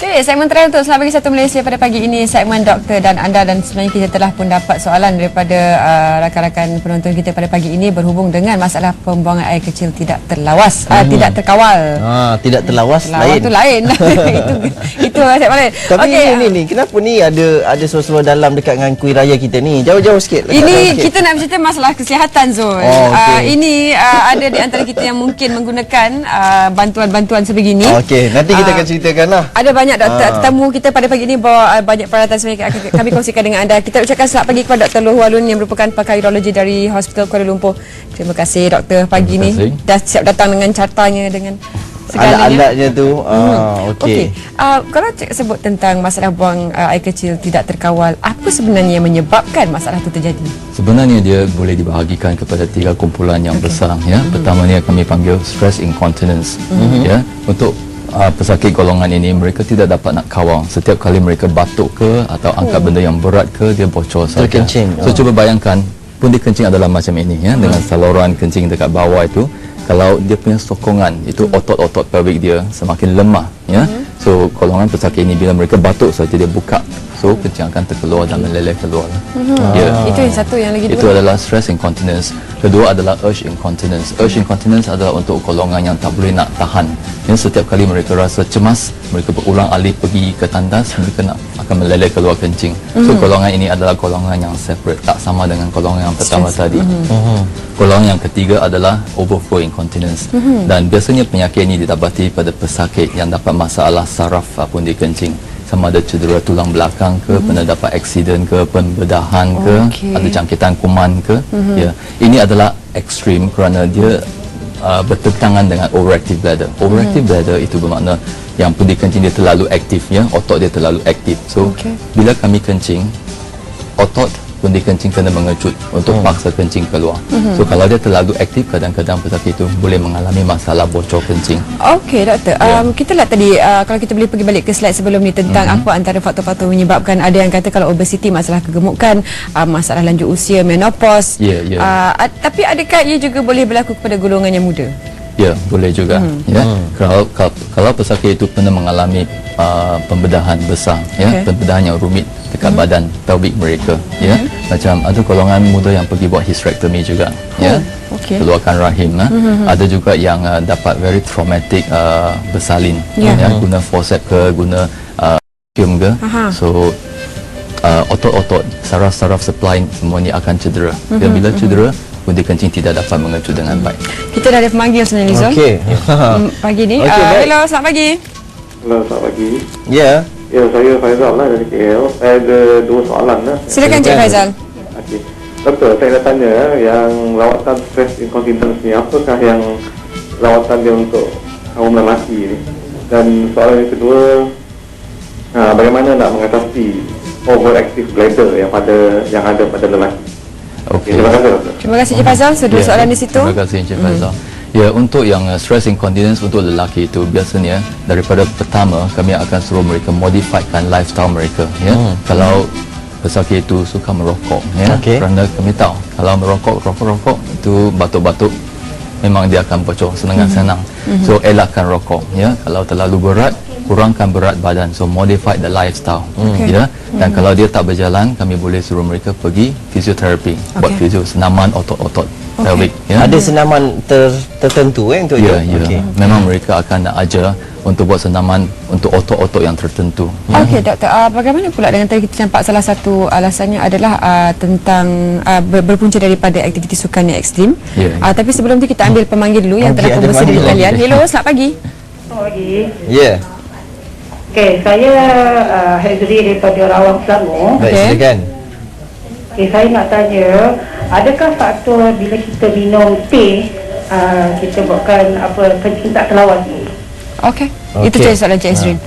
Okey, segmen terakhir untuk Selamat Pagi Satu Malaysia pada pagi ini segmen doktor dan anda dan sebenarnya kita telah pun dapat soalan daripada uh, rakan-rakan penonton kita pada pagi ini berhubung dengan masalah pembuangan air kecil tidak terlawas, uh, tidak terkawal. Ha, tidak terlawas, Terlawas lain. tu lain. itu itu saya lain. Tapi Okey, ni, ni ni kenapa ni ada ada suara-suara dalam dekat dengan kuih raya kita ni? Jauh-jauh sikit. Ini sikit. kita nak bercerita masalah kesihatan Zul. Oh, okey. uh, ini uh, ada di antara kita yang mungkin menggunakan uh, bantuan-bantuan sebegini. Okey, nanti kita Ah. akan ceritakan lah. Ada banyak doktor Ah. tetamu kita pada pagi ini bawa uh, banyak peralatan sebenarnya akan kami kongsikan dengan anda. Kita ucapkan selamat pagi kepada Dr. Loh Walun yang merupakan pakar urologi dari Hospital Kuala Lumpur. Terima kasih doktor pagi ini dah siap datang dengan cartanya dengan. Alat-alatnya tu. Ah, Okey. okey. Uh, kalau cik sebut tentang masalah buang uh, air kecil tidak terkawal, apa sebenarnya yang menyebabkan masalah itu terjadi? Sebenarnya dia boleh dibahagikan kepada tiga kumpulan yang besar ya. Pertama ni yang kami panggil stress incontinence ya. Untuk uh, pesakit golongan ini mereka tidak dapat nak kawal. Setiap kali mereka batuk ke atau angkat benda yang berat ke dia bocor saja. Terkencing. So Oh. cuba bayangkan pundi kencing adalah macam ini ya dengan saluran kencing dekat bawah itu kalau dia punya sokongan itu otot-otot pelvic dia semakin lemah ya. So golongan pesakit ini bila mereka batuk saja dia buka so kencing akan terkeluar dan meleleh keluar. Ya. Itu yang satu yang lagi Itu dua. adalah stress incontinence. Kedua adalah urge incontinence. Urge incontinence adalah untuk golongan yang tak boleh nak tahan. Yang setiap kali mereka rasa cemas, mereka berulang alik pergi ke tandas, mereka nak akan meleleh keluar kencing. So golongan ini adalah golongan yang separate, tak sama dengan golongan yang pertama tadi. Golongan yang ketiga adalah overflow incontinence. Dan biasanya penyakit ini didapati pada pesakit yang dapat masalah saraf uh, pundi kencing sama ada cedera tulang belakang ke, mm-hmm. pernah dapat aksiden ke, pembedahan ke, Okey. ada jangkitan kuman ke. Mm-hmm. Ya, ini adalah ekstrim kerana dia uh, bertentangan dengan overactive bladder. Overactive mm-hmm. bladder itu bermakna yang pundi kencing dia terlalu aktif ya, otot dia terlalu aktif. So Okey. bila kami kencing, otot pundi kencing kena mengecut untuk paksa kencing keluar. So kalau dia terlalu aktif, kadang-kadang pesakit itu boleh mengalami masalah bocor kencing. Okey doktor, Ya. um, kita lah tadi uh, kalau kita boleh pergi balik ke slide sebelum ni tentang Mhm. apa antara faktor-faktor menyebabkan ada yang kata kalau obesiti masalah kegemukan, uh, masalah lanjut usia, menopause. Ya, ya. Uh, tapi adakah ia juga boleh berlaku kepada golongan yang muda? Ya, boleh juga. Hmm. Ya. Kalau, kalau kalau pesakit itu pernah mengalami uh, pembedahan besar, ya, Okey. pembedahan yang rumit dekat badan pelvic mereka, ya. Macam ada golongan muda yang pergi buat hysterectomy juga, ya. okey. Keluarkan rahim, lah. Ada juga yang uh, dapat very traumatic uh, bersalin, Ya. ya, guna forceps ke, guna uh, vacuum ke. Aha. So uh, otot-otot, saraf-saraf supply semua ni akan cedera. Dan bila cedera, pundi kencing tidak dapat mengecut dengan baik. Kita dah ada pemanggil sebenarnya. Okey. Hmm, pagi ni. Okey, uh, hello, selamat pagi. Hello, selamat pagi. Ya. Ya, saya Faizal lah dari KL. Saya ada dua soalan lah. Silakan Cik. Faizal. Okey. Doktor, saya nak tanya yang rawatan stress incontinence ni, apakah yang rawatan dia untuk kaum lelaki ni? Dan soalan yang kedua, ha, bagaimana nak mengatasi overactive bladder yang pada yang ada pada lelaki? Okey. Okay. Terima kasih, doktor. Terima kasih Cik Faizal. So, dua Ya, soalan di situ. Terima kasih Encik Faizal. Ya, untuk yang uh, stress incontinence untuk lelaki itu biasanya daripada pertama kami akan suruh mereka modifikan lifestyle mereka ya. Kalau pesakit itu suka merokok ya. Okey. Kerana kami tahu kalau merokok rokok-rokok itu batuk-batuk memang dia akan bocor senang-senang. So elakkan rokok ya. Kalau terlalu berat kurangkan berat badan so modify the lifestyle Okey. ya dan kalau dia tak berjalan kami boleh suruh mereka pergi fisioterapi buat Okey. fizio senaman otot-otot Okey. pelvic ya Ada senaman ter, tertentu eh untuk ya itu? ya Okey. memang mereka akan nak ajar untuk buat senaman untuk otot-otot yang tertentu ya. Okey doktor, uh, bagaimana pula dengan tadi kita nampak salah satu alasannya adalah uh, tentang uh, ber- berpunca daripada aktiviti sukan yang ekstrim. Ya. Uh, tapi sebelum tu kita ambil pemanggil dulu yang Okey, telah bersedia di talian. Hello, selamat pagi. Selamat pagi. Ya. Okey, saya uh, Hazri daripada Rawang Selangor. Baik, Okey. silakan. Okey, saya nak tanya, adakah faktor bila kita minum teh uh, kita buatkan apa kencing tak terlawas ni? Okey. Itu Okey. jadi soalan Cik Azrin.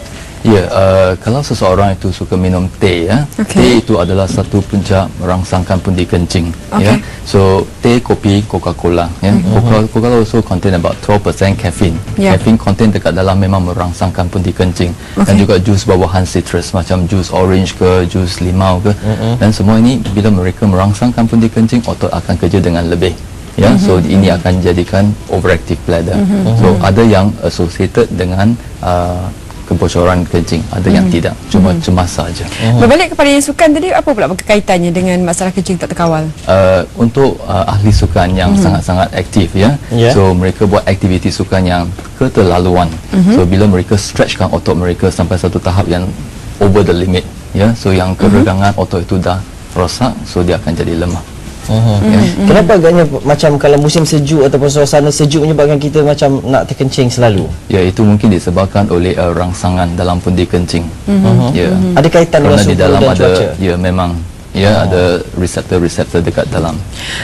Ya, uh, kalau seseorang itu suka minum teh ya, Okey. teh itu adalah satu punca merangsangkan pundi kencing ya. Okey. So teh, kopi, Coca-Cola ya. Coca- Coca-Cola also contain about 12% caffeine. Ya. Caffeine content dekat dalam memang merangsangkan pundi kencing dan Okey. juga jus buah-buahan citrus macam jus orange ke, jus limau ke. Dan semua ini bila mereka merangsangkan pundi kencing, otot akan kerja dengan lebih. Ya, so ini akan jadikan overactive bladder. So ada yang associated dengan uh, kebocoran kencing. Ada yang tidak. Cuma cemas saja Berbalik kepada yang sukan tadi, apa pula berkaitannya dengan masalah kencing tak terkawal? uh, untuk uh, ahli sukan yang sangat-sangat aktif ya. Ya. so mereka buat aktiviti sukan yang keterlaluan. So bila mereka stretchkan otot mereka sampai satu tahap yang over the limit ya. So yang keregangan otot itu dah rosak so dia akan jadi lemah Uh-huh. Kenapa agaknya macam kalau musim sejuk ataupun suasana sejuk menyebabkan kita macam nak terkencing selalu? ya itu mungkin disebabkan oleh uh, rangsangan dalam pundi kencing. Ya. Ada kaitan dengan di suhu dalam dan ada cuaca? ya memang ya ada reseptor-reseptor dekat dalam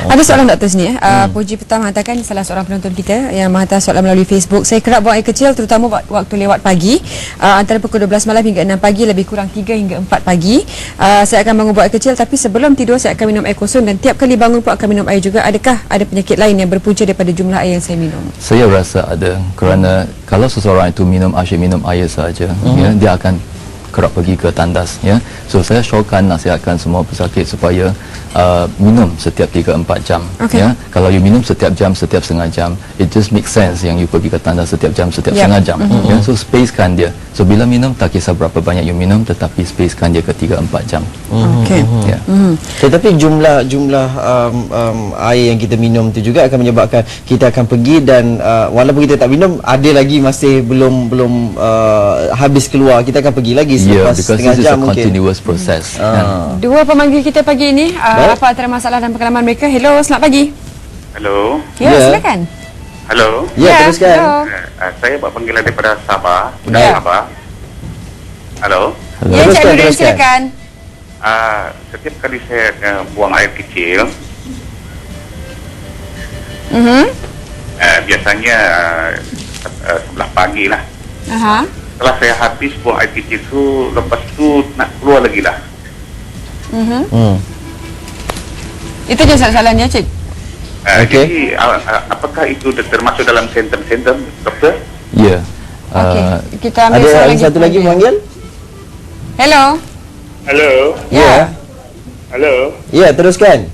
Ada soalan doktor sini. Uh, Puji Petam mengatakan salah seorang penonton kita yang menghantar soalan melalui Facebook. Saya kerap buang air kecil terutama wak- waktu lewat pagi. Uh, antara pukul 12 malam hingga 6 pagi lebih kurang 3 hingga 4 pagi. Uh, saya akan bangun buang air kecil tapi sebelum tidur saya akan minum air kosong dan tiap kali bangun pun akan minum air juga. Adakah ada penyakit lain yang berpunca daripada jumlah air yang saya minum? Saya rasa ada kerana kalau seseorang itu minum asyik minum air saja ya dia akan kerap pergi ke tandas ya. So saya syorkan nasihatkan semua pesakit supaya uh, minum setiap 3 4 jam Okey. ya. Kalau you minum setiap jam setiap setengah jam it just make sense yang you pergi ke tandas setiap jam setiap Yep. setengah jam ya. So spacekan dia. So bila minum tak kisah berapa banyak you minum tetapi spacekan dia ke 3 4 jam. Okey. Ya. Tetapi jumlah jumlah um, um, air yang kita minum tu juga akan menyebabkan kita akan pergi dan uh, walaupun kita tak minum ada lagi masih belum belum uh, habis keluar kita akan pergi lagi Yeah, selepas because setengah this is jam a mungkin. continuous process. kan. Ah. Dua pemanggil kita pagi ini uh, Baik. apa antara masalah dan pengalaman mereka. Hello, selamat pagi. Hello. Ya, Ya. silakan. Hello. Ya, teruskan. hello. Uh, saya buat panggilan daripada Sabah. Ya. Dari Sabah. Halo. Hello. Ya, Cik Teruskan, Nurdin teruskan. silakan. Uh, setiap kali saya uh, buang air kecil, Mhm. uh, biasanya uh, uh, sebelah pagi lah. Aha. Setelah saya habis buang air kecil tu, lepas tu nak keluar lagi lah. Mhm. Hmm. Itu je soalannya, Cik. Uh, Okey. Jadi, uh, uh, apakah itu termasuk dalam simptom-simptom, doktor? Ya. Okey. Uh, Kita ambil Ada lagi satu lagi panggil? Hello. Hello, Ya. hello, Ya, teruskan.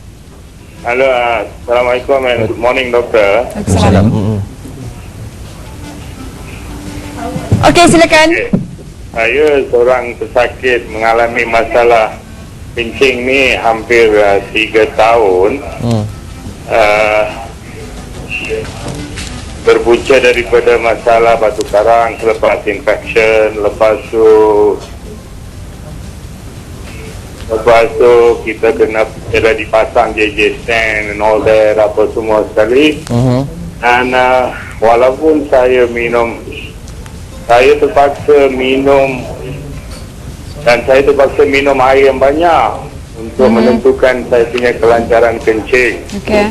hello. Uh, Assalamualaikum and good morning, doktor. Assalamualaikum. Okey, silakan. Saya seorang pesakit mengalami masalah kencing ni hampir uh, tiga tahun. Hmm. Uh, berpunca daripada masalah batu karang selepas infection, lepas tu Lepas tu kita kena kena dipasang JJ stand and all that apa semua sekali. Mhm. Dan uh, walaupun saya minum, saya terpaksa minum dan saya terpaksa minum air yang banyak untuk Mhm. menentukan saya punya kelancaran kencing. Okey.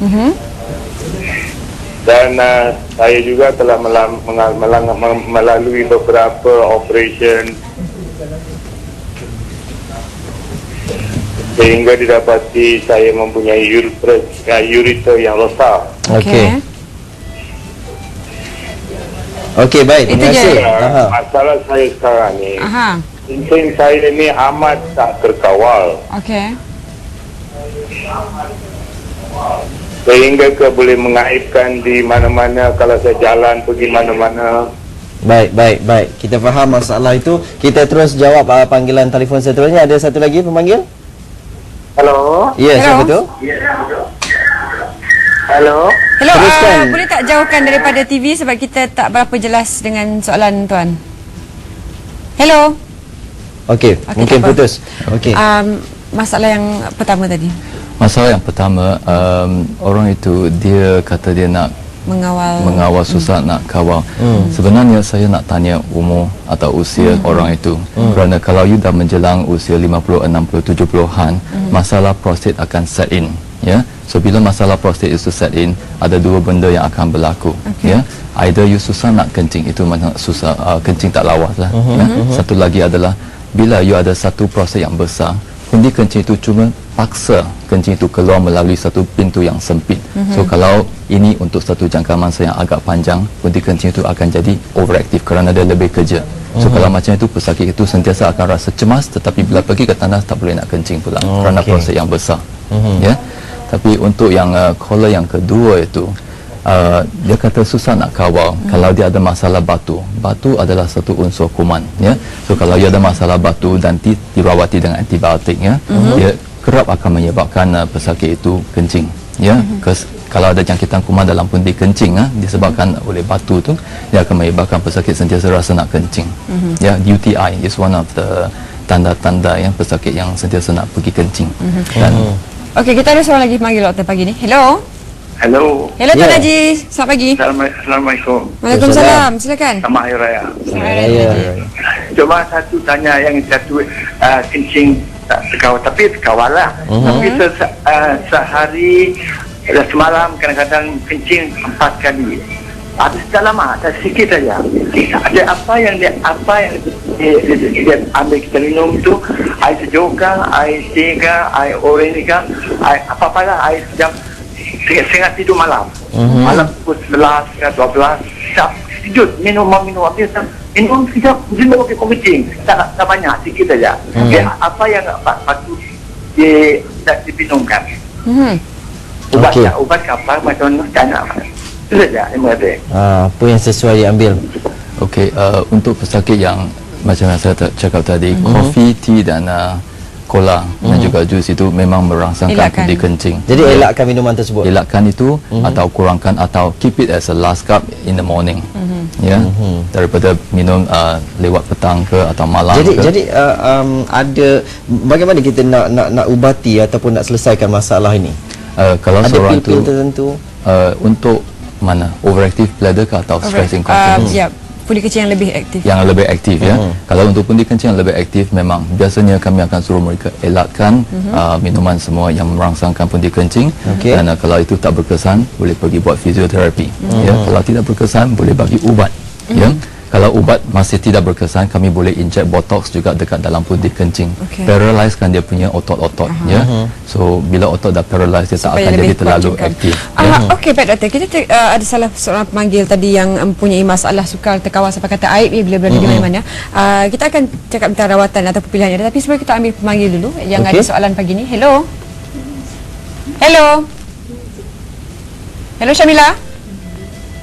Mhm. Dan uh, saya juga telah melam, mengal, melang, mel- melalui beberapa operation sehingga didapati saya mempunyai ureter, uh, ureter yang rosak. Okey. Okey, baik. Itu Terima kasih. Uh, Aha. masalah saya sekarang ni, Aha. kencing saya ni amat tak terkawal. Okey. Sehingga ke boleh mengaibkan di mana-mana kalau saya jalan pergi mana-mana. Baik, baik, baik. Kita faham masalah itu. Kita terus jawab uh, panggilan telefon seterusnya. Ada satu lagi pemanggil? Hello. Ya, Hello. siapa tu? Hello. Hello, uh, boleh tak jauhkan daripada TV sebab kita tak berapa jelas dengan soalan tuan. Hello. Okey, Okey, mungkin putus. Okey. Um, masalah yang pertama tadi Masalah yang pertama, um, orang itu dia kata dia nak mengawal mengawal susah nak kawal. Sebenarnya saya nak tanya umur atau usia orang itu. Kerana kalau you dah menjelang usia 50, 60, 70-an, masalah prostat akan set in. Ya. So bila masalah prostat itu set in, ada dua benda yang akan berlaku. Okey. Ya. Either you susah nak kencing, itu mana susah uh, kencing tak lawas lah. Ya. Satu lagi adalah bila you ada satu prostat yang besar, pundi kencing itu cuma paksa kencing itu keluar melalui satu pintu yang sempit. So kalau ini untuk satu jangka masa yang agak panjang, pundi kencing itu akan jadi overactive kerana dia lebih kerja. So kalau macam itu pesakit itu sentiasa akan rasa cemas tetapi bila pergi ke tandas tak boleh nak kencing pula kerana okey. proses yang besar. Ya. Tapi untuk yang uh, caller yang kedua itu Uh, dia kata susah nak kawal hmm. kalau dia ada masalah batu. Batu adalah satu unsur kuman ya. So kalau dia ada masalah batu dan ti, dirawati dengan antibiotik ya, hmm. dia kerap akan menyebabkan uh, pesakit itu kencing ya. Hmm. Kes, kalau ada jangkitan kuman dalam pundi kencing ah disebabkan hmm. oleh batu tu dia akan menyebabkan pesakit sentiasa rasa nak kencing. Hmm. Ya, UTI is one of the tanda-tanda yang pesakit yang sentiasa nak pergi kencing. Hmm. Dan Oh. Okey, kita ada seorang lagi panggil doktor pagi ni. Hello. Hello. Hello Tuan Ya. Haji. Selamat pagi. Assalamualaikum. Waalaikumsalam. Silakan. Selamat Hari Raya. Ya. Cuma satu tanya yang satu uh, kencing tak terkawal tapi terkawal lah. Mhm. Tapi se, uh, sehari uh, semalam kadang-kadang kencing empat kali. Ada tak lama, tak sikit saja. Ada apa yang dia apa yang dia, dia, dia, dia ambil kita minum tu air sejuk air teh air orange kah, air apa-apa lah, air jam setengah tidur malam. Mhm. Malam pukul 11, setengah 12, siap sejut minum minum habis minum sekejap minum ke kencing tak tak banyak sikit saja Hmm. okay, apa yang pa- patut di tak diminumkan Hmm. ubat okay. ubat apa macam mana tak nak itu saja yang berada Ah, apa yang sesuai diambil. Okey, uh, untuk pesakit yang macam yang saya cakap tadi, Mhm. kopi, tea dan uh, cola dan juga jus itu memang merangsangkan Elakkan. pundi kencing. Jadi elakkan minuman tersebut. elakkan itu Mhm. atau kurangkan atau keep it as a last cup in the morning. Ya, Mhm. daripada minum uh, lewat petang ke atau malam Jadi ke. jadi uh, um, ada bagaimana kita nak nak nak ubati ataupun nak selesaikan masalah ini? uh, kalau Ada seorang pil-pil tu tertentu? uh, untuk mana overactive bladder ke atau stress Uh, incontinence? ya, pundi kecil yang lebih aktif. yang lebih aktif ya. Mhm. Kalau untuk pundi kencing yang lebih aktif memang biasanya kami akan suruh mereka elakkan uh, minuman semua yang merangsangkan pundi kencing Okey. dan uh, kalau itu tak berkesan boleh pergi buat fisioterapi ya. Kalau tidak berkesan boleh bagi ubat ya. Kalau ubat masih tidak berkesan kami boleh inject botox juga dekat dalam pundi kencing. Okey. Paralyzekan dia punya otot-otot ya. So bila otot dah paralyzed dia tak Supaya akan jadi terlalu aktif. Ah, Okey Pak Doktor, kita te- uh, ada salah seorang pemanggil tadi yang mempunyai masalah sukar terkawal sampai kata aib ni bila berada di mana-mana. Uh, kita akan cakap tentang rawatan atau pilihannya tapi sebelum kita ambil pemanggil dulu yang Okey. ada soalan pagi ni. Hello. Hello. Hello Syamila.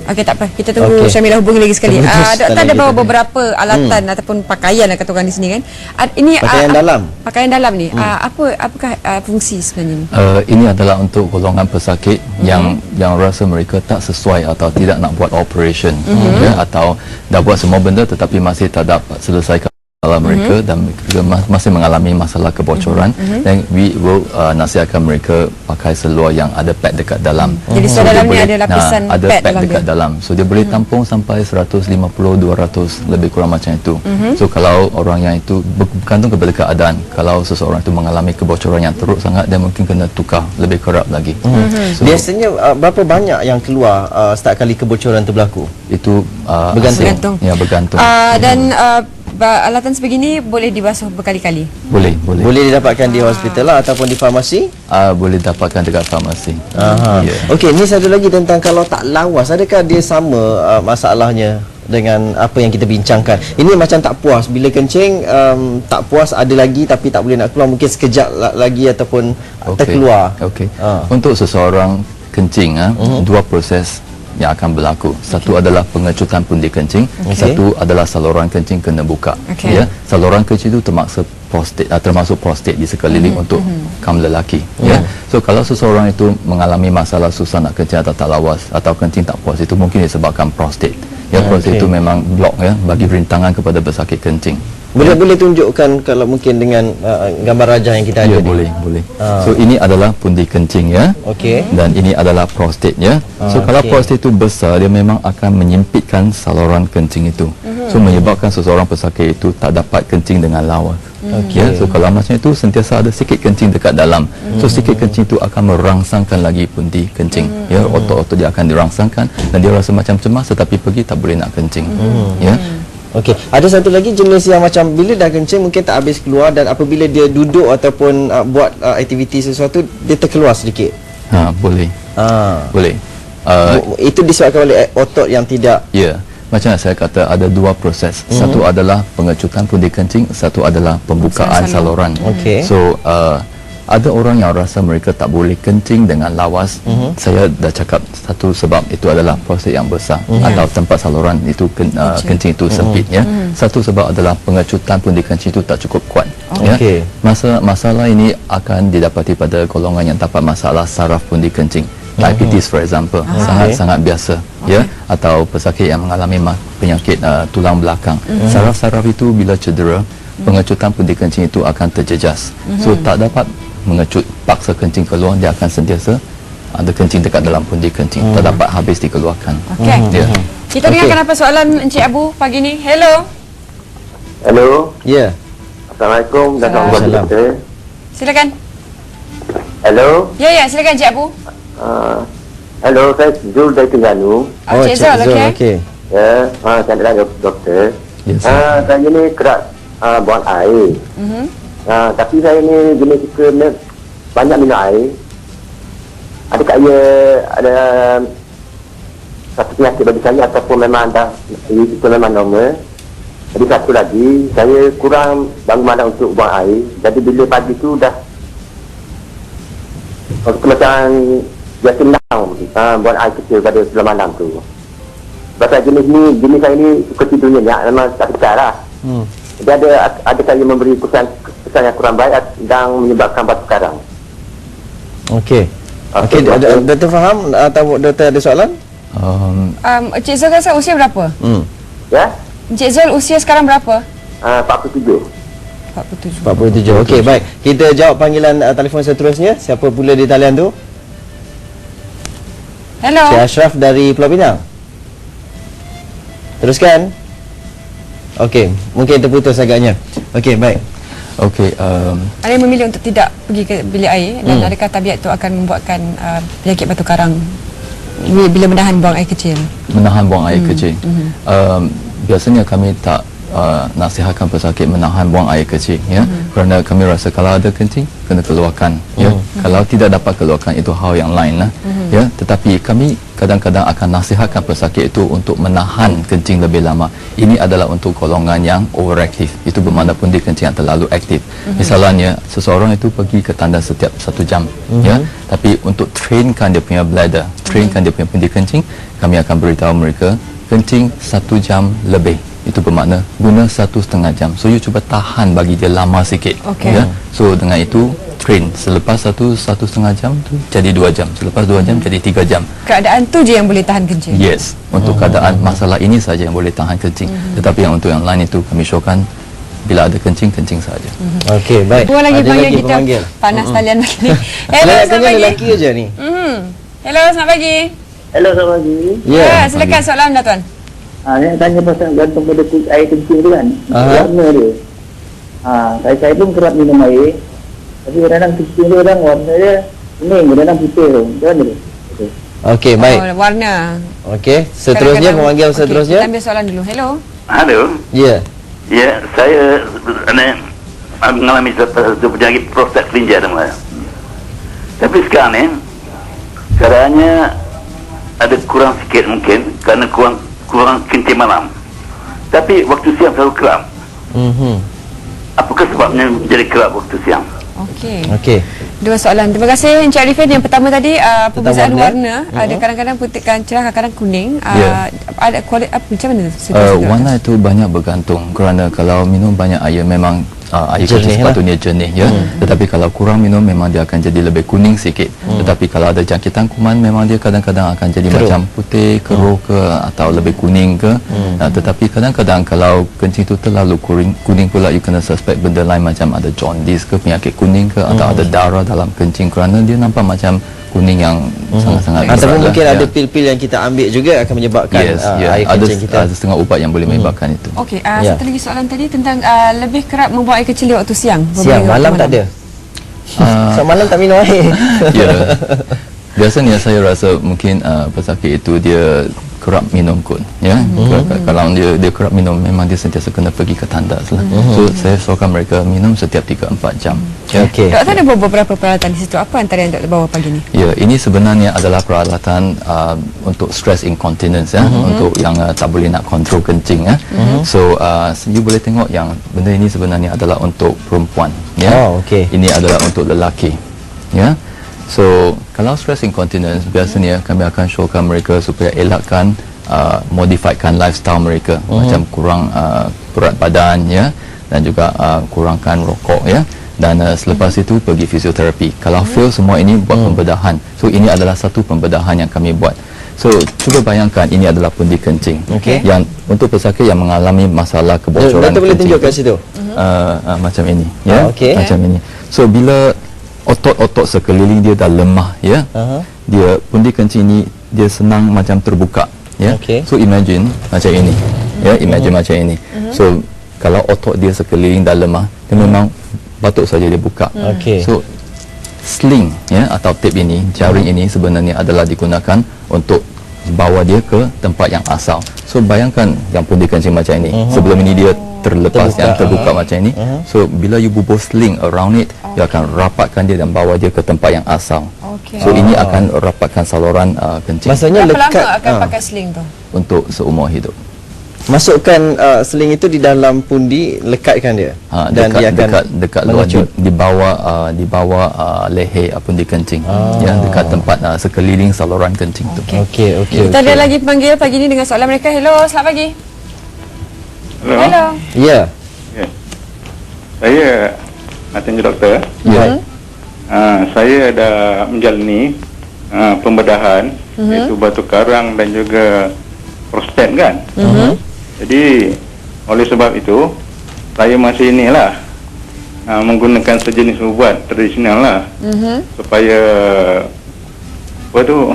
Okey tak apa. Kita tunggu okay. Syamila hubungi lagi sekali. Ah, doktor tadi ada bawa ni. beberapa alatan hmm. ataupun pakaian lah kata orang di sini kan. Ah, ini Pakaian ah, dalam? Pakaian dalam ni. Ah, apa apakah ah, fungsi sebenarnya ni? Uh, ini adalah untuk golongan pesakit mm-hmm. yang yang rasa mereka tak sesuai atau tidak nak buat operation mm-hmm. ya atau dah buat semua benda tetapi masih tak dapat selesaikan masalah mereka mm-hmm. dan mereka ma- masih mengalami masalah kebocoran mm-hmm. then we will uh, nasihatkan mereka pakai seluar yang ada pad dekat dalam Jadi seluar dalam ni boleh- ada lapisan nah, ada pad pad, dalam dekat dia. dalam so dia boleh tampung sampai 150 200 lebih kurang macam itu so kalau orang yang itu bergantung kepada keadaan kalau seseorang itu mengalami kebocoran yang teruk sangat dia mungkin kena tukar lebih kerap lagi so, Biasanya uh, berapa banyak yang keluar uh, setiap kali kebocoran tu berlaku? itu uh, Bergantung. Bergantung. ya bergantung Uh, dan uh, alatan sebegini boleh dibasuh berkali-kali. boleh boleh Boleh didapatkan di hospital lah ataupun di farmasi? uh, boleh dapatkan dekat farmasi Aha. Ya. Okey, ni satu lagi tentang kalau tak lawas, adakah dia sama uh, masalahnya dengan apa yang kita bincangkan? Ini macam tak puas bila kencing um, tak puas ada lagi tapi tak boleh nak keluar mungkin sekejap la- lagi ataupun okay. terkeluar. Okey. Ah. Untuk seseorang kencing ah, Mhm. dua proses yang akan berlaku. Satu adalah pengecutan pundi kencing, Okey. satu adalah saluran kencing kena buka. Okey. Ya, saluran kencing itu termasuk prostat uh, termasuk prostat di sekeliling Mhm. untuk kaum lelaki ya. So kalau seseorang itu mengalami masalah susah nak kencing atau tak lawas atau kencing tak puas itu mungkin disebabkan prostat. Ya, prostat Okey. itu memang blok ya bagi rintangan kepada pesakit kencing. Boleh boleh tunjukkan kalau mungkin dengan uh, gambar rajah yang kita ada Ya ni? boleh boleh. Ah. So ini adalah pundi kencing ya. Okey. Dan ini adalah prostat ya. Ah, So kalau okey. prostat itu besar dia memang akan menyempitkan saluran kencing itu. Mhm. So menyebabkan seseorang pesakit itu tak dapat kencing dengan lawas. Okey. Ya, so kalau macam itu sentiasa ada sikit kencing dekat dalam. So Mhm. sikit kencing itu akan merangsangkan lagi pundi kencing. Ya, otot-otot dia akan dirangsangkan dan dia rasa macam cemas tetapi pergi tak boleh nak kencing. Ya. Okey, ada satu lagi jenis yang macam bila dah kencing mungkin tak habis keluar dan apabila dia duduk ataupun uh, buat uh, aktiviti sesuatu dia terkeluar sedikit. Ha, boleh. Ah. Boleh. Uh, itu disebabkan oleh otot yang tidak Ya, macam saya kata ada dua proses. Mm-hmm. Satu adalah pengecutan pundi kencing, satu adalah pembukaan Saluran. saluran. Okey. So uh, ada orang yang rasa mereka tak boleh kencing dengan lawas Mhm. saya dah cakap satu sebab itu adalah proses yang besar Mhm. atau tempat saluran itu ken, uh, kencing itu sempit ya satu sebab adalah pengecutan pundi kencing itu tak cukup kuat ya Okey. masa masalah ini akan didapati pada golongan yang dapat masalah saraf pundi kencing diabetes for example sangat Okey. sangat biasa ya atau pesakit yang mengalami penyakit uh, tulang belakang Mhm. saraf-saraf itu bila cedera pengecutan pundi kencing itu akan terjejas Mhm. so tak dapat mengecut paksa kencing keluar dia akan sentiasa ada kencing dekat dalam pundi kencing Mhm. tak dapat habis dikeluarkan Okey. ya Kita dengarkan apa soalan Encik Abu pagi ni. Hello. Hello. Ya. Assalamualaikum dan warahmatullahi Silakan. Hello. Ya ya, silakan Encik Abu. Uh, hello, saya Zul dari Terengganu. Oh, Encik Zul, okey. okey. Ya, uh, saya adalah dok- doktor. Yes, uh, saya ni kerap uh, buang air. Mhm. Uh, tapi saya ni jenis suka banyak minum air. Adakah ia ada satu penyakit bagi saya ataupun memang dah itu memang normal. Jadi satu lagi, saya kurang bangun malam untuk buang air. Jadi bila pagi tu dah Waktu macam biasa menang uh, buang air kecil pada sebelum malam tu. Pasal jenis ni, jenis saya ni suka tidur nyenyak memang tak besar lah. Hmm. Jadi ada ada kali memberi kesan kesan yang kurang baik dan menyebabkan batu karang. Okey. Okey, Okey, doktor. okay, doktor faham atau doktor ada soalan? um, Um, Encik Zul rasa usia berapa? Hmm. Ya? Encik Zul usia sekarang berapa? Uh, 47. 47. 47. Okey, baik. Kita jawab panggilan uh, telefon seterusnya. Siapa pula di talian tu? Hello. Cik Ashraf dari Pulau Pinang. Teruskan. Okey, mungkin terputus agaknya. Okey, baik. okey um, Ada yang memilih untuk tidak pergi ke bilik air dan Hmm. adakah tabiat itu akan membuatkan uh, penyakit batu karang bila menahan buang air kecil? menahan buang air kecil. Um, biasanya kami tak uh, nasihatkan pesakit menahan buang air kecil ya kerana kami rasa kalau ada kencing kena keluarkan ya. Kalau tidak dapat keluarkan itu hal yang lain lah ya. Tetapi kami kadang-kadang akan nasihatkan pesakit itu untuk menahan kencing lebih lama. Ini adalah untuk golongan yang overactive. Itu bermakna pundi kencing yang terlalu aktif. Misalnya seseorang itu pergi ke tandas setiap satu jam ya. Tapi untuk trainkan dia punya bladder, trainkan dia punya pundi kencing, kami akan beritahu mereka kencing satu jam lebih itu bermakna guna satu setengah jam so you cuba tahan bagi dia lama sikit Okey. ya so dengan itu train selepas satu satu setengah jam tu jadi dua jam selepas dua jam jadi tiga jam Keadaan tu je yang boleh tahan kencing. yes untuk keadaan masalah ini saja yang boleh tahan kencing tetapi yang untuk yang lain itu kami showkan bila ada kencing kencing saja Okey, baik. Dua lagi Ada panggil kita. pemanggil. Panas talian pagi ni. Hello, selamat pagi. lelaki aja ni. Mhm. Hello, selamat pagi. Hello, selamat pagi. Ya. Ya, silakan soalan dah tuan. Ha, saya nak tanya pasal gantung pada air kencing tu kan. Aha. Warna dia. Ha, saya, saya pun kerap minum air. Tapi kadang-kadang kencing tu kadang warna dia kuning, kadang-kadang putih tu. Macam mana dia? Okey. Okey, baik. Oh, warna. Okey, seterusnya Kadang-kadang- pemanggil Okey, seterusnya. Kita ambil soalan dulu. Hello. Halo. Ya. Ya, saya uh, mengalami satu penyakit prostat kelenjar namanya. Tapi sekarang ni keadaannya ada kurang sikit mungkin kerana kurang kurang kencing malam. Tapi waktu siang selalu kerap. Mhm. Apakah sebabnya jadi kerap waktu siang? Okey. Okey. Dua soalan. Terima kasih Encik Arifin. Yang pertama tadi uh, perbezaan warna. warna, ada kadang-kadang putih kan cerah, kadang-kadang kuning. Uh, Ya. Ada kualiti apa macam mana? Uh, warna itu banyak bergantung kerana kalau minum banyak air memang uh, air Jernih kecil lah. sepatutnya jernih ya hmm. tetapi kalau kurang minum memang dia akan jadi lebih kuning sikit hmm. tetapi kalau ada jangkitan kuman memang dia kadang-kadang akan jadi Keruh. macam putih keruh ke atau lebih kuning ke hmm. uh, tetapi kadang-kadang kalau kencing itu terlalu kuning kuning pula you kena suspect benda lain macam ada jaundice ke penyakit kuning ke atau ada darah dalam kencing kerana dia nampak macam kuning yang sangat-sangat berat Ataupun lah. mungkin Ya. ada pil-pil yang kita ambil juga akan menyebabkan yes, uh, ya. air ada, kencing kita. ada setengah ubat yang boleh menyebabkan itu Okey, uh, Ya. satu lagi soalan tadi tentang uh, lebih kerap membuang air kecil di waktu siang. Siang, waktu malam tak ada. Ah. Sebab malam tak minum air. ya biasanya saya rasa mungkin uh, pesakit itu dia kerap minum kot ya mm-hmm. kalau dia dia kerap minum memang dia sentiasa kena pergi ke tandas lah mm-hmm. so saya sokan mereka minum setiap 3 4 jam ya Okey. Doktor ada bawa beberapa peralatan di situ. Apa antara yang doktor bawa pagi ni? Ya, ini sebenarnya adalah peralatan uh, untuk stress incontinence ya, Mhm. untuk yang uh, tak boleh nak kontrol kencing ya. So uh, you boleh tengok yang benda ini sebenarnya adalah untuk perempuan ya. Oh, okey. Ini adalah untuk lelaki. Ya. So kalau stress incontinence biasanya kami akan showkan mereka supaya elakkan uh, modifiedkan lifestyle mereka Mhm. macam kurang uh, berat badan ya dan juga uh, kurangkan rokok ya dan uh, selepas itu pergi fisioterapi. Kalau fail semua ini buat Mhm. pembedahan. So ini adalah satu pembedahan yang kami buat. So cuba bayangkan ini adalah pundi kencing. Okey. Yang untuk pesakit yang mengalami masalah kebocoran Doktor boleh kencing tunjuk itu, kat situ. uh, uh, macam ini ya okey. macam ini so bila otot-otot sekeliling dia dah lemah ya. Aha. dia pundi kencing ni dia senang macam terbuka ya. Okey. so imagine macam ini ya imagine macam ini. So kalau otot dia sekeliling dah lemah dia memang patut saja dia buka. Okey. so sling ya atau tip ini jaring ini sebenarnya adalah digunakan untuk bawa dia ke tempat yang asal so bayangkan yang pundi kencing macam ini. Sebelum ini dia terlepas Terbuka. yang terbuka macam ini. So bila you bubuh sling around it you akan rapatkan dia dan bawa dia ke tempat yang asal Okey. so ini akan rapatkan saluran uh, kencing Maksudnya Berapa lekat lama akan ah. pakai sling tu? untuk seumur hidup Masukkan uh, seling itu di dalam pundi, lekatkan dia. Ha, dan dekat, dia akan dekat dekat luar di, bawah uh, di bawah uh, leher apa di kencing ya dekat tempat uh, sekeliling saluran kencing tu Okey, okey. Kita okey. ada lagi pemanggil pagi ni dengan soalan mereka. Hello, selamat pagi. Hello. Hello. Ya. Ya. Saya nak tanya doktor. Ya Uh, saya ada menjalani uh, pembedahan Mhm. iaitu batu karang dan juga prostat kan. Mhm. Jadi oleh sebab itu saya masih inilah uh, menggunakan sejenis ubat tradisional lah Mhm. supaya apa tu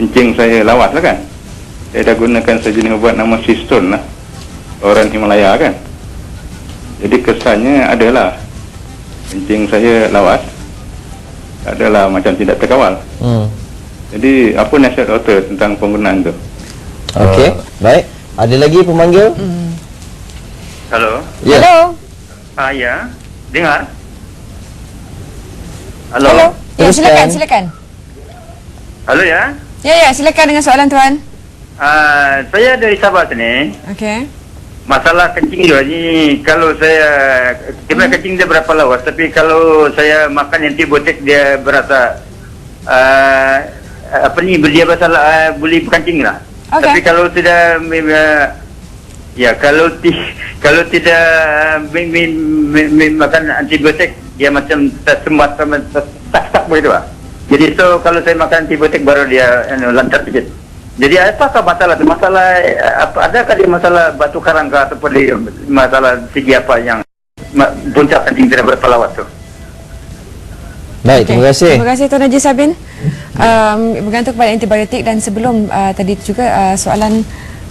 kencing saya lawas lah kan. Saya dah gunakan sejenis ubat nama Sistone lah. Orang Himalaya kan. Jadi kesannya adalah kencing saya lawas. Adalah macam tidak terkawal. Hmm. Jadi apa nasihat doktor tentang penggunaan tu? Okey. Baik. Ada lagi pemanggil? Halo. Ya. Hello. Ah ya. Dengar. Halo. Hello. Ya, silakan, silakan. Halo ya. Ya, ya, silakan dengan soalan tuan. Ah saya dari Sabah sini. Okey. Masalah kencing juga ni kalau saya sebenarnya kencing dia berapa lawas tapi kalau saya makan antibiotik dia berasa uh, apa ni dia masalah uh, boleh berkencing lah. Okey. Tapi kalau tidak uh, ya kalau ti, kalau tidak mi, mi, mi, mi, makan antibiotik dia macam tersembat sama tak tak begitu lah. Jadi so kalau saya makan antibiotik baru dia you know, lancar sikit. Jadi apakah masalah tu? Masalah eh, apa adakah dia masalah batu karang ke ataupun dia masalah segi apa yang puncak kencing tidak lawas tu? Baik, Okey. terima kasih. Terima kasih Tuan Haji Sabin. Um, bergantung kepada antibiotik dan sebelum uh, tadi juga uh, soalan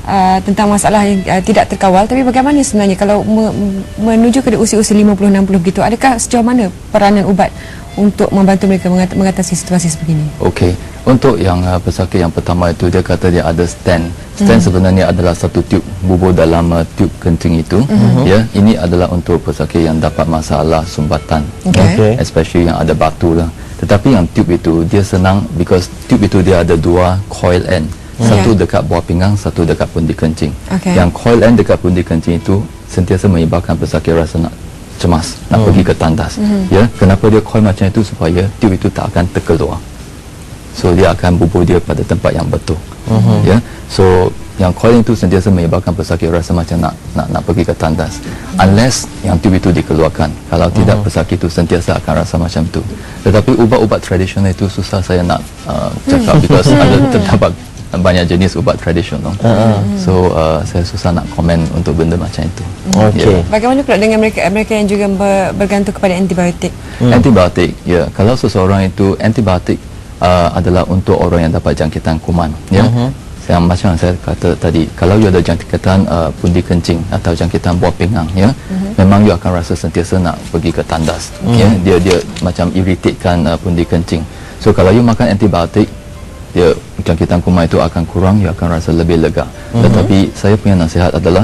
uh, tentang masalah yang uh, tidak terkawal tapi bagaimana sebenarnya kalau me- menuju ke usia-usia 50 60 begitu adakah sejauh mana peranan ubat untuk membantu mereka mengat- mengatasi situasi sebegini? Okey, untuk yang uh, pesakit yang pertama itu dia kata dia ada stent. Stent Hmm. sebenarnya adalah satu tube bubur dalam uh, tube kencing itu. Hmm. Ya, ini adalah untuk pesakit yang dapat masalah sumbatan. Okey. Okey. Especially yang ada batu lah. Tetapi yang tube itu dia senang because tube itu dia ada dua coil end. Satu Ya. dekat buah pinggang, satu dekat pundi kencing. Okey. Yang coil end dekat pundi kencing itu sentiasa menyebabkan pesakit rasa nak cemas, nak Hmm. pergi ke tandas. Ya, kenapa dia coil macam itu supaya tube itu tak akan terkeluar. So dia akan bubur dia pada tempat yang betul. Uh-huh. Ya. So yang coil itu sentiasa menyebabkan pesakit rasa macam nak nak nak pergi ke tandas. Unless yang tube itu dikeluarkan. Kalau tidak pesakit itu sentiasa akan rasa macam tu. Tetapi ubat-ubat tradisional itu susah saya nak uh, cakap because ada terdapat banyak jenis ubat tradisional. Uh-huh. So uh, saya susah nak komen untuk benda macam itu. Okey. Ya. Bagaimana pula dengan mereka mereka yang juga ber, bergantung kepada antibiotik? Hmm. Antibiotik, ya. Kalau seseorang itu antibiotik uh, adalah untuk orang yang dapat jangkitan kuman, ya. Mhm. Yang macam yang saya kata tadi, kalau you ada jangkitan uh, pundi kencing atau jangkitan buah pinggang, ya, memang you akan rasa sentiasa nak pergi ke tandas, ya. Dia dia macam irritatekan uh, pundi kencing. So kalau you makan antibiotik, dia jangkitan kuman itu akan kurang, you akan rasa lebih lega. Mhm. Tetapi saya punya nasihat adalah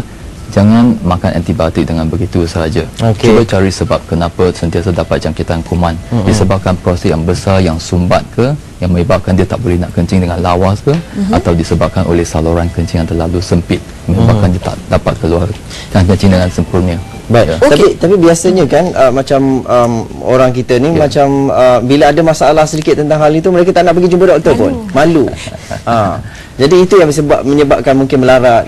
jangan makan antibiotik dengan begitu sahaja. Okey. Cuba cari sebab kenapa sentiasa dapat jangkitan kuman. Mhm. Disebabkan proses yang besar yang sumbat ke, yang menyebabkan dia tak boleh nak kencing dengan lawas ke, Mhm. atau disebabkan oleh saluran kencing yang terlalu sempit, menyebabkan Mhm. dia tak dapat keluar kencing dengan sempurna. Baik. Ya. Tapi tapi biasanya kan uh, macam um, orang kita ni Ya. macam uh, bila ada masalah sedikit tentang hal itu mereka tak nak pergi jumpa doktor pun. Malu. ha. Jadi itu yang sebab menyebabkan mungkin melarat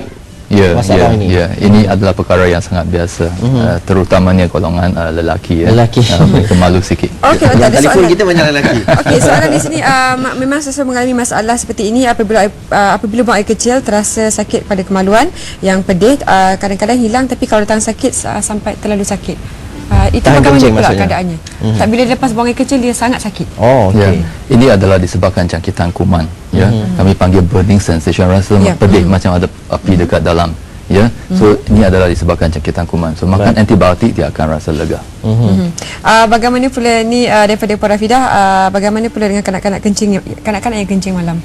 Ya, masalah ya, ini. ya. Ini adalah perkara yang sangat biasa, uh, terutamanya golongan uh, lelaki. Ya. Lelaki. Uh, mereka malu sikit. Okey, Yang ada telefon soalan. kita banyak lelaki. Okey, soalan di sini uh, ma- memang sesuai mengalami masalah seperti ini apabila uh, apabila buang air kecil terasa sakit pada kemaluan yang pedih uh, kadang-kadang hilang tapi kalau datang sakit uh, sampai terlalu sakit. Uh, itu Tahan bagaimana kencing pula maksudnya? keadaannya? Mm-hmm. Tak bila dia lepas buang air kecil dia sangat sakit. Oh, Ya, okey. ini adalah disebabkan jangkitan kuman. Ya, kami panggil burning sensation, rasa Ya. pedih macam ada api dekat dalam. Ya, so ini adalah disebabkan jangkitan kuman. So makan antibiotik dia akan rasa lega. Mm-hmm. Uh, bagaimana pula ni uh, daripada Puan Rafidah uh, bagaimana pula dengan kanak-kanak kencing kanak-kanak yang kencing malam?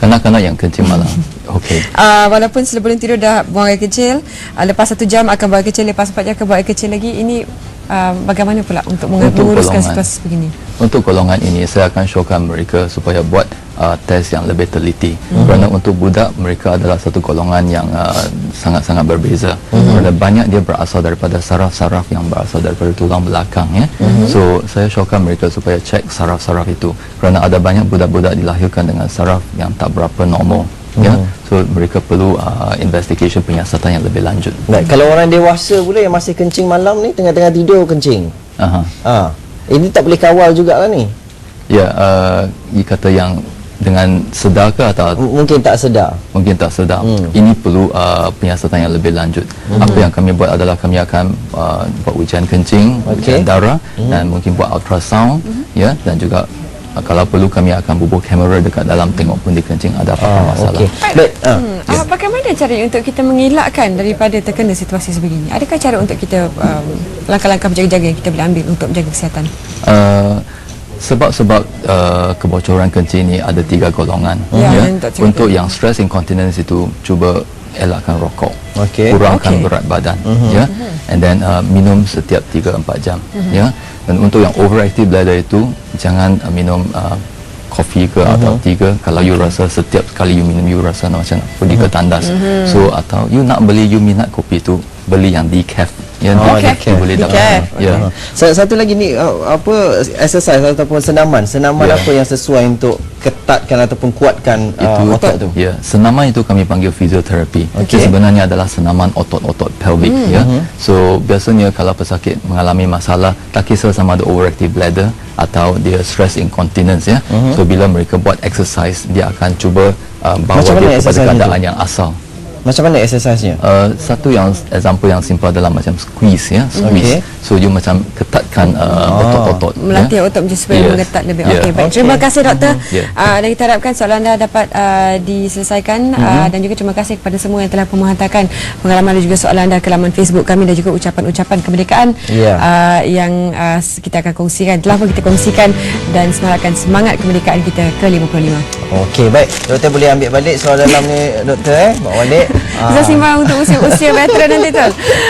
Kanak-kanak yang kencing malam. Okey. Uh, walaupun sebelum tidur dah buang air kecil, uh, lepas satu jam akan buang air kecil, lepas empat jam akan buang air kecil lagi. Ini uh, bagaimana pula untuk, meng- Untuk menguruskan situasi begini? Untuk golongan ini saya akan showkan mereka supaya buat uh, test yang lebih teliti. Mm-hmm. Kerana untuk budak mereka adalah satu golongan yang uh, sangat-sangat berbeza. Mm-hmm. Kerana banyak dia berasal daripada saraf-saraf yang berasal daripada tulang belakang ya. Mm-hmm. So saya showkan mereka supaya cek saraf-saraf itu. Kerana ada banyak budak-budak dilahirkan dengan saraf yang tak berapa normal. Ya, so mereka perlu uh, investigation penyiasatan yang lebih lanjut. Baik, kalau orang dewasa pula yang masih kencing malam ni tengah-tengah tidur kencing. Aha. Ha. Ini tak boleh kawal jugalah ni. Ya, uh, you kata yang dengan sedar ke atau M- mungkin tak sedar. mungkin tak sedar. Hmm. Hmm. Ini perlu uh, penyiasatan yang lebih lanjut. Hmm. Apa yang kami buat adalah kami akan uh, buat ujian kencing, Okey. ujian darah hmm. dan mungkin buat ultrasound hmm. ya dan juga uh, kalau perlu kami akan bubuh kamera dekat dalam tengok pun di kencing ada apa Ah, masalah. okey. Baik. Hmm. Uh, bagaimana caranya untuk kita mengelakkan daripada terkena situasi sebegini? Adakah cara untuk kita um, langkah-langkah berjaga-jaga yang kita boleh ambil untuk menjaga kesihatan? Uh, sebab-sebab uh, kebocoran kencing ini ada tiga golongan. Ya, yang tak cerita. Untuk yang stress incontinence itu cuba elakkan rokok. Okey. Kurangkan Okey. berat badan, ya. And then uh, minum setiap 3 4 jam, ya. Dan untuk yang overactive bladder itu jangan uh, minum uh, kopi ke atau teh ke. Kalau you rasa setiap kali you minum you rasa nak macam nak pergi ke tandas. So atau you nak beli you minat kopi itu beli yang decaf. Ya, Oh, decaf decaf. boleh dapat. Decaf. Ya. Sa- Satu lagi ni uh, apa exercise ataupun senaman. Senaman Ya. apa yang sesuai untuk ketatkan ataupun kuatkan itu uh, otot tu. Ya, senaman itu kami panggil fisioterapi. Okey. Itu sebenarnya adalah senaman otot-otot pelvic Hmm. ya. So biasanya kalau pesakit mengalami masalah tak kisah sama ada overactive bladder atau dia stress incontinence ya. Hmm. So bila mereka buat exercise dia akan cuba uh, bawa Macam dia kepada keadaan itu? yang asal. Macam mana exercise-nya? Uh, satu yang example yang simple adalah macam squeeze ya, squeeze. Okey. So you macam ketatkan uh, Ah. otot-otot Melatih ya. otot macam supaya Yes. mengetat lebih. Ya. Okey, baik. Okey. Terima kasih doktor. Ya. Uh, dan kita harapkan soalan anda dapat uh, diselesaikan uh, dan juga terima kasih kepada semua yang telah menghantarkan pengalaman dan juga soalan anda ke laman Facebook kami dan juga ucapan-ucapan kemerdekaan Ya. uh, yang uh, kita akan kongsikan. Telah pun kita kongsikan dan semarakkan semangat kemerdekaan kita ke-55. Okey, baik. Doktor boleh ambil balik soal dalam ni doktor eh. Bawa balik. Kita simbang untuk usia-usia veteran nanti tu.